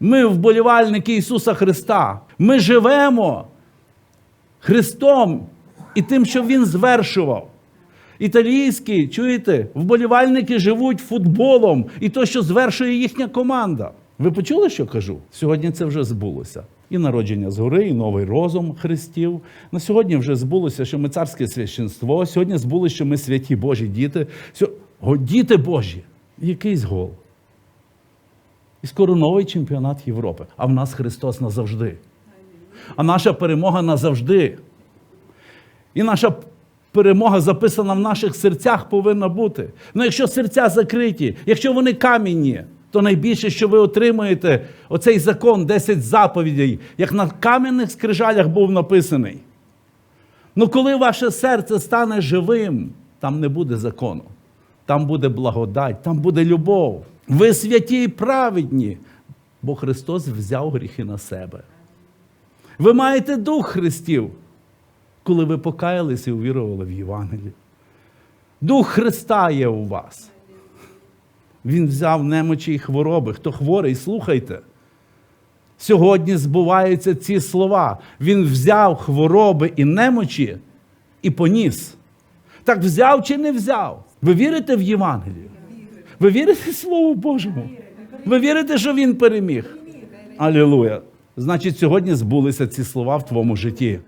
Ми вболівальники Ісуса Христа. Ми живемо Христом і тим, що Він звершував. Італійські, чуєте, вболівальники живуть футболом і то, що звершує їхня команда. Ви почули, що кажу? Сьогодні це вже збулося. І народження згори, і новий розум Христів. На сьогодні вже збулося, що ми царське священство. Сьогодні збулося, що ми святі Божі діти. Діти Божі! Якийсь гол. І скоро новий чемпіонат Європи. А в нас Христос назавжди. А наша перемога назавжди. І наша перемога записана в наших серцях повинна бути. Ну, якщо серця закриті, якщо вони камінні, то найбільше, що ви отримуєте, оцей закон, 10 заповідей, як на кам'яних скрижалях був написаний. Ну, коли ваше серце стане живим, там не буде закону. Там буде благодать, там буде любов. Ви святі і праведні, бо Христос взяв гріхи на себе. Ви маєте дух Христів, коли ви покаялись і увірували в Євангелії. Дух Христа є у вас. Він взяв немочі і хвороби. Хто хворий, слухайте. Сьогодні збуваються ці слова. Він взяв хвороби і немочі і поніс. Так взяв чи не взяв? Ви вірите в Євангелію? Ви вірите Слову Божому? Ви вірите, що Він переміг? Алілуя! Значить, сьогодні збулися ці слова в твоєму житті.